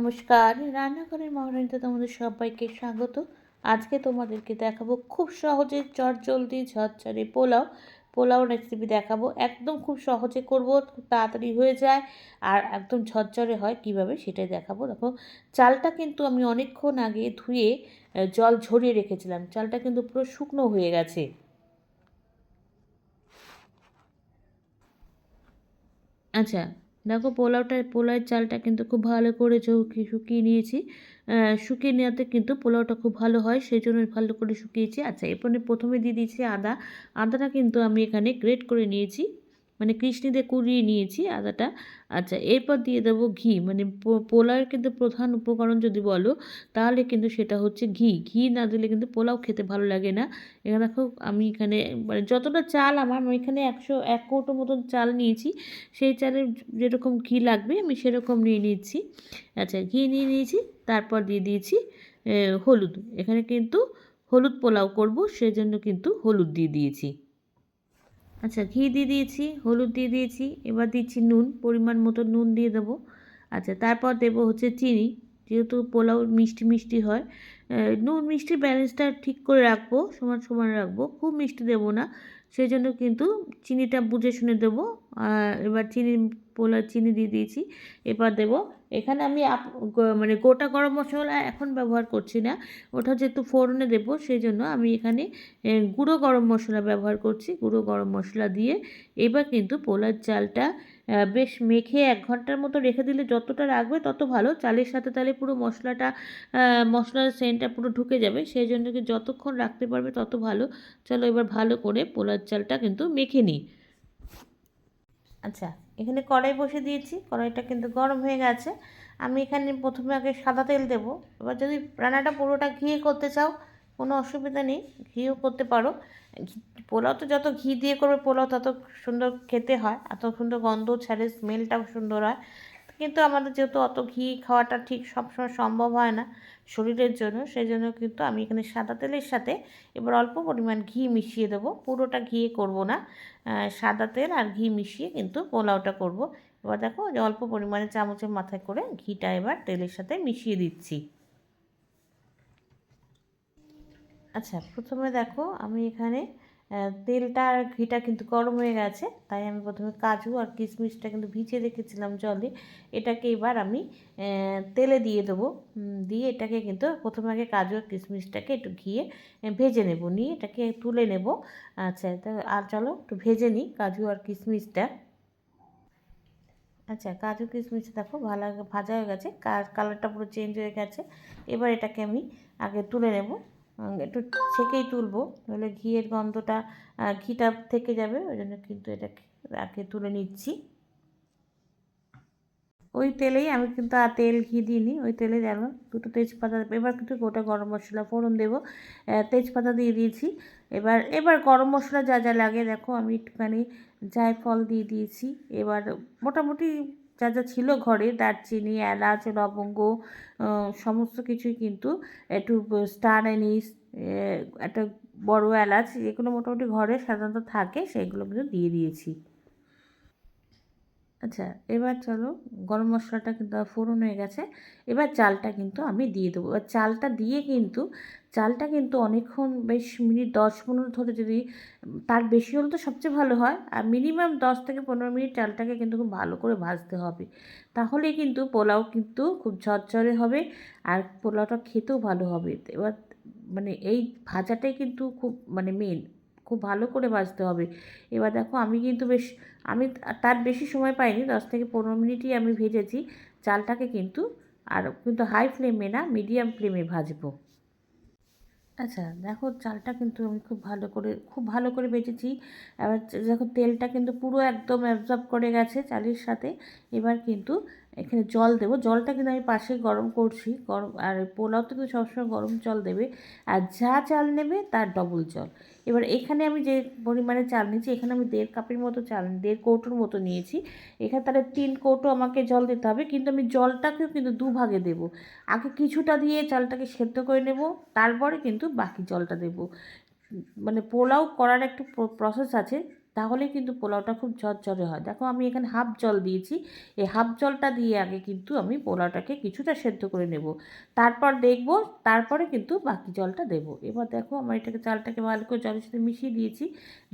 নমস্কার। রান্নাঘরের মহারানীতে তোমাদের সবাইকে স্বাগত। আজকে তোমাদেরকে দেখাবো খুব সহজে চট জলদি ঝরঝরে পোলাও। পোলাও রেসিপি দেখাবো। একদম খুব সহজে করব, খুব তাড়াতাড়ি হয়ে যায়। আর একদম ঝরঝরে হয়, কীভাবে সেটাই দেখাবো। দেখো, চালটা কিন্তু আমি অনেকক্ষণ আগে ধুয়ে জল ঝরিয়ে রেখেছিলাম। চালটা কিন্তু পুরো শুকনো হয়ে গেছে। আচ্ছা দেখো পোলাওটা, পোলাওয়ের চালটা কিন্তু খুব ভালো করে শুকিয়ে নিয়েছি। শুকিয়ে নেওয়াতে কিন্তু পোলাওটা খুব ভালো হয় সেই জন্য ভালো করে শুকিয়েছি। আচ্ছা এরপরে প্রথমে দিয়ে দিয়েছি আদা। আদাটা কিন্তু আমি এখানে গ্রেট করে নিয়েছি। মানে কৃষ্ণিতে কুড়িয়ে নিয়েছি আদাটা। আচ্ছা এরপর দিয়ে দেবো ঘি। মানে পোলাওয়ের কিন্তু প্রধান উপকরণ যদি বলো, তাহলে কিন্তু সেটা হচ্ছে ঘি। ঘি না দিলে কিন্তু পোলাও খেতে ভালো লাগে না। এখানে দেখো, আমি এখানে মানে যতটা চাল আমার, আমি এখানে একশো, এক কৌটো মতন চাল নিয়েছি। সেই চালের যেরকম ঘি লাগবে, আমি সেরকম নিয়ে নিচ্ছি। আচ্ছা ঘি নিয়ে নিয়েছি, তারপর দিয়ে দিয়েছি হলুদ। এখানে কিন্তু হলুদ পোলাও করব, সেজন্য কিন্তু হলুদ দিয়ে দিয়েছি। আচ্ছা ঘি দিয়ে দিয়েছি, হলুদ দিয়ে দিয়েছি, এবার দিচ্ছি নুন, পরিমাণ মতো নুন দিয়ে দেবো। আচ্ছা তারপর দেব হচ্ছে চিনি, যেহেতু পোলাও মিষ্টি মিষ্টি হয় নুন মিষ্টি ব্যালেন্সটা ঠিক করে রাখব, সমান সমান রাখব, খুব মিষ্টি দেবো না সেই জন্য কিন্তু চিনিটা বুঝে শুনে দেবো। এবার চিনি পোলার চিনি দিয়ে দিয়েছি। এবার দেবো। এখানে আমি মানে গোটা গরম মশলা এখন ব্যবহার করছি না। ওটা যেহেতু ফোড়নে দেবো সেই জন্য আমি এখানে গুঁড়ো গরম মশলা ব্যবহার করছি। গুঁড়ো গরম মশলা দিয়ে এবার কিন্তু পোলার চালটা বেশ মেখে এক ঘণ্টার মতো রেখে দিলে যতটা রাখবে তত ভালো। চালের সাথে তাহলে পুরো মশলাটা মশলার সেন্টটা পুরো ঢুকে যাবে। সেই জন্য কি যতক্ষণ রাখতে পারবে তত ভালো। চলো এবার ভালো করে পোলার চালটা কিন্তু মেখে নিই। আচ্ছা। এখানে কড়াই বসে দিয়েছি, কড়াইটা কিন্তু গরম হয়ে গেছে। আমি এখানে প্রথমে আগে সাদা তেল দেব। এবার যদি রান্নাটা পুরোটা ঘিয়ে করতে চাও, কোনো অসুবিধা নেই, ঘিও করতে পারো। পোলাও তো যত ঘি দিয়ে করবে, পোলাও তত সুন্দর খেতে হয়, এত সুন্দর গন্ধ, ছাড়ে স্মেলটাও সুন্দর হয়। কিন্তু আমাদের যেহেতু অত ঘি খাওয়াটা ঠিক সবসময় সম্ভব হয় না শরীরের জন্য সেই জন্য কিন্তু আমি এখানে সাদা তেলের সাথে এবার অল্প পরিমাণ ঘি মিশিয়ে দেবো। পুরোটা ঘিয়ে করব না। সাদা তেল আর ঘি মিশিয়ে কিন্তু পোলাওটা করব। এবার দেখো অল্প পরিমাণে চামচের মাথায় করে ঘিটা এবার তেলের সাথে মিশিয়ে দিচ্ছি। আচ্ছা প্রথমে দেখো আমি এখানে তেলটা আর ঘিটা কিন্তু গরম হয়ে গেছে, তাই আমি প্রথমে কাজু আর কিশমিশটা কিন্তু ভিজিয়ে রেখেছিলাম জলে। এটাকে এবার আমি তেলে দিয়ে দেবো। দিয়ে এটাকে কিন্তু প্রথমে আগে কাজু আর কিশমিশটাকে একটু ঘিয়ে ভেজে নেব। নিয়ে এটাকে তুলে নেব। আচ্ছা তা আর চলো একটু ভেজে নিই কাজু আর কিশমিশটা। আচ্ছা কাজু কিশমিশ দেখো ভালো ভাজা হয়ে গেছে কালারটা পুরো চেঞ্জ হয়ে গেছে। এবার এটাকে আমি আগে তুলে নেব। একটু ছেঁকেই তুলবো। নাহলে ঘিয়ের গন্ধটা ঘিটা থেকে যাবে, ওই জন্য কিন্তু এটাকে আগে তুলে নিচ্ছি। ওই তেলেই আমি কিন্তু আর তেল ঘি দিইনি, ওই তেলে যেন দুটো তেজপাতা, এবার কিন্তু গোটা গরম মশলা, ফোড়ন দেবো। তেজপাতা দিয়ে দিয়েছি। এবার এবার গরম মশলা যা যা লাগে, দেখো আমি একটুখানি জায়ফল দিয়ে দিয়েছি। এবার মোটামুটি যা যা ছিল ঘরে, দারচিনি, এলাচ, লবঙ্গ সমস্ত কিছুই কিন্তু একটু স্টার অ্যানিস একটা বড় এলাচ এগুলো মোটামুটি ঘরে সাধারণত থাকে, সেগুলো কিন্তু দিয়ে দিয়েছি। আচ্ছা এবার চলো গরম মশলাটা কিন্তু ফোড়ন হয়ে গেছে। এবার চালটা কিন্তু আমি দিয়ে দেবো। এবার চালটা দিয়ে কিন্তু চালটা কিন্তু অনেকক্ষণ বেশ মিনিট দশ পনেরো ধরে যদি, তার বেশি হলে তো সবচেয়ে ভালো হয়। আর মিনিমাম দশ থেকে পনেরো মিনিট চালটাকে কিন্তু খুব ভালো করে ভাজতে হবে। তাহলে কিন্তু পোলাও কিন্তু খুব ঝরঝরে হবে আর পোলাওটা খেতেও ভালো হবে। এবার মানে এই ভাজাটাই কিন্তু খুব মানে মেন খুব ভালো করে ভাজতে হবে। এবার দেখো আমি কিন্তু বেশ, আমি তার বেশি সময় পাইনি, দশ থেকে পনেরো মিনিটই আমি ভেজেছি। চালটাকে কিন্তু আর কিন্তু হাই ফ্লেমে না মিডিয়াম ফ্লেমে ভাজবো। আচ্ছা দেখো চালটা কিন্তু আমি খুব ভালো করে, খুব ভালো করে বেঁচেছি এবার দেখো তেলটা কিন্তু পুরো একদম অ্যাবজর্ব করে গেছে চালের সাথে। এবার কিন্তু এখানে জল দেবো। জলটা কিন্তু আমি পাশে গরম করছি। গরম আর পোলাও তো কিন্তু সবসময় গরম জল দেবে। আর যা চাল নেবে তার ডবল জল। এবার এখানে আমি যে পরিমাণে চাল নিয়েছি, এখানে আমি দেড় কাপের মতো চাল, দেড় কৌটোর মতো নিয়েছি। এখানে তাহলে তিন কৌটো আমাকে জল দিতে হবে, কিন্তু আমি জলটাকেও কিন্তু দু ভাগে দেবো। আগে কিছুটা দিয়ে চালটাকে সেদ্ধ করে নেব, তারপরে কিন্তু বাকি জলটা দেব। মানে পোলাও করার একটু প্রসেস আছে। তাহলে কিন্তু পোলাওটা খুব ঝরঝরে হয়। দেখো আমি এখানে হাফ জল দিয়েছি। এই হাফ জলটা দিয়ে আগে কিন্তু আমি পোলাওটাকে কিছুটা সেদ্ধ করে নেব। তারপর দেখব, তারপরে কিন্তু বাকি জলটা দেব। এবার দেখো আমার এটাকে চালটাকে ভালো করে জলের সাথে মিশিয়ে দিয়েছি।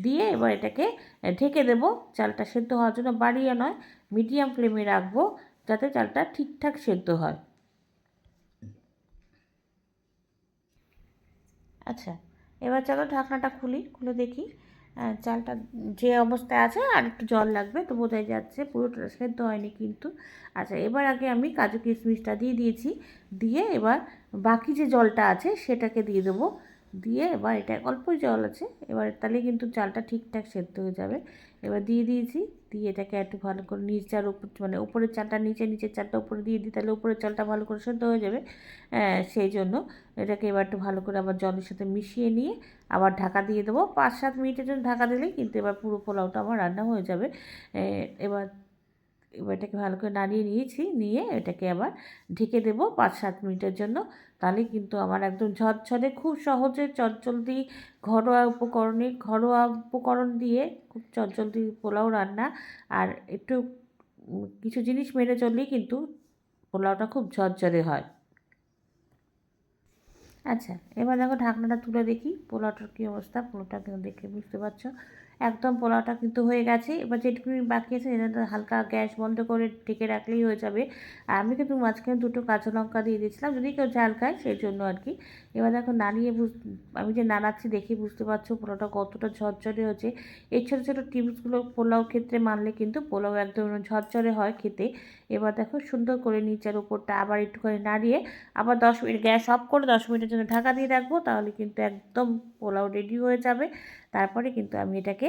দিয়ে এবার এটাকে ঢেকে দেব। চালটা সেদ্ধ হওয়ার জন্য বাড়িয়ে নয়, মিডিয়াম ফ্লেমে রাখব যাতে চালটা ঠিকঠাক সেদ্ধ হয়। আচ্ছা এবার চলো ঢাকনাটা খুলি, খুলে দেখি। চালটা যে অবস্থায় আছে আর একটু জল লাগবে তো বোঝাই যাচ্ছে পুরোটা সেদ্ধ হয়নি কিন্তু। আচ্ছা এবার আগে আমি কাজু কিশমিশটা দিয়ে দিয়েছি। দিয়ে এবার বাকি যে জলটা আছে সেটাকে দিয়ে দেবো। দিয়ে এবার এটা অল্পই জল আছে, এবার তাহলে কিন্তু চালটা ঠিকঠাক সেদ্ধ হয়ে যাবে। এবার দিয়ে দিয়েছি। দিয়ে এটাকে একটু ভালো করে নিচার উপর মানে উপরের চালটা নিচে, নিচের চালটা উপরে দিয়ে দিই, তাহলে উপরের চালটা ভালো করে সেদ্ধ হয়ে যাবে। সেই জন্য এটাকে এবার একটু ভালো করে আবার জলের সাথে মিশিয়ে নিয়ে আবার ঢাকা দিয়ে দেবো। পাঁচ, সাত মিনিটের জন্য ঢাকা দিলেই কিন্তু এবার পুরো পোলাওটা আমার রান্না হয়ে যাবে। এবার এবার এটাকে ভালো করে নাড়িয়ে নিয়েছি, নিয়ে এটাকে আবার ঢেকে দেবো পাঁচ, সাত মিনিটের জন্য। তাহলে কিন্তু আমার একদম ঝরঝরে, খুব সহজে চটজলদি ঘরোয়া উপকরণে, ঘরোয়া উপকরণ দিয়ে খুব চটজলদি পোলাও রান্না। আর একটু কিছু জিনিস মেরে চললেই কিন্তু পোলাওটা খুব ঝরঝরে হয়। আচ্ছা এবার দেখো ঢাকনাটা তুলে দেখি, পোলাওটার কী অবস্থা? পোলাওটা দেখে বুঝতে পারছ। একদম পোলাওটা কিন্তু হয়ে গেছে। এবার যেটুকুনি বাকি আছে, এটা হালকা গ্যাস বন্ধ করে ঢেকে রাখলেই হয়ে যাবে। আর আমি কিন্তু মাঝখানে দুটো কাঁচা লঙ্কা দিয়ে দিয়েছিলাম, যদি কেউ ঝাল খায় সেই জন্য আর কি। এবার দেখো নাড়িয়ে বুঝ, আমি যে নাড়াচ্ছি দেখে বুঝতে পারছ পোলাওটা কতটা ঝরঝরে হচ্ছে এই ছোটো ছোটো টিপসগুলো পোলাও ক্ষেত্রে মানলে কিন্তু পোলাও একদম ঝরঝরে হয় খেতে। এবার দেখো সুন্দর করে নিচের উপরটা আবার একটুখানি নাড়িয়ে, আবার দশ মিনিট গ্যাস অফ করে দশ মিনিটের জন্য ঢাকা দিয়ে রাখব, তাহলে কিন্তু একদম পোলাও রেডি হয়ে যাবে। তারপরে কিন্তু আমি এটাকে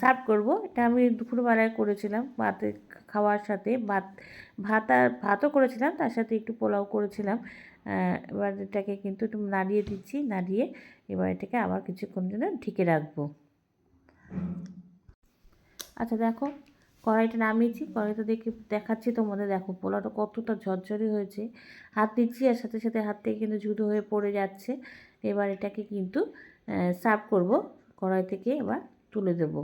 সার্ভ করব। এটা আমি দুপুরবেলায় করেছিলাম ভাতে খাওয়ার সাথে। ভাত ভাত আর ভাতও করেছিলাম, তার সাথে একটু পোলাও করেছিলাম। এবার এটাকে কিন্তু একটু নাড়িয়ে দিচ্ছি, নাড়িয়ে এবার এটাকে আবার কিছুক্ষণ জন্য ঢেকে রাখব। আচ্ছা দেখো, কড়াইটা নামিয়েছি। কড়াইটা দেখে দেখাচ্ছি তোমাদের। দেখো, পোলাওটা কতটা ঝরঝরে হয়েছে। হাত দিচ্ছি আর সাথে সাথে হাত থেকে কিন্তু জুতো হয়ে পড়ে যাচ্ছে। এবার এটাকে কিন্তু সার্ভ করব। কড়াই থেকে এবার তুলে দেব।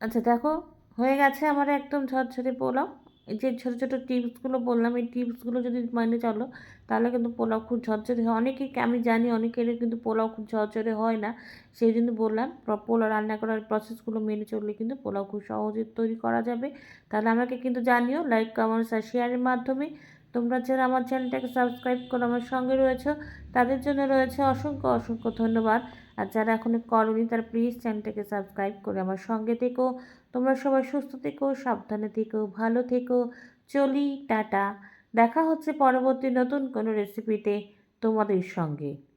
আচ্ছা দেখো, হয়ে গেছে আমার একদম ঝরঝরে পোলাও। এই যে ছোটো ছোটো টিপসগুলো বললাম, এই টিপসগুলো যদি মানে চলো, তাহলে কিন্তু পোলাও খুব ঝরঝরে হয়। অনেকেই, আমি জানি অনেকের কিন্তু পোলাও খুব ঝরঝরে হয় না। সেই জন্য বললাম পোলাও রান্না করার প্রসেসগুলো মেনে চললে কিন্তু পোলাও খুব সহজে তৈরি করা যাবে। তাহলে আমাকে কিন্তু জানিও লাইক কমেন্টস আর শেয়ারের মাধ্যমে। তোমরা যারা আমার চ্যানেলটাকে সাবস্ক্রাইব করে আমার সঙ্গে রয়েছে, তাদের জন্য রয়েছে অসংখ্য অসংখ্য ধন্যবাদ। আর যারা এখনও করনি, তারা প্লিজ চ্যানেলটাকে সাবস্ক্রাইব করে আমার সঙ্গে থেকো। তোমরা সবাই সুস্থ থেকো, সাবধানে থেকো, ভালো থেকো। চলি, টাটা। দেখা হচ্ছে পরবর্তী নতুন কোনো রেসিপিতে তোমাদের সঙ্গে।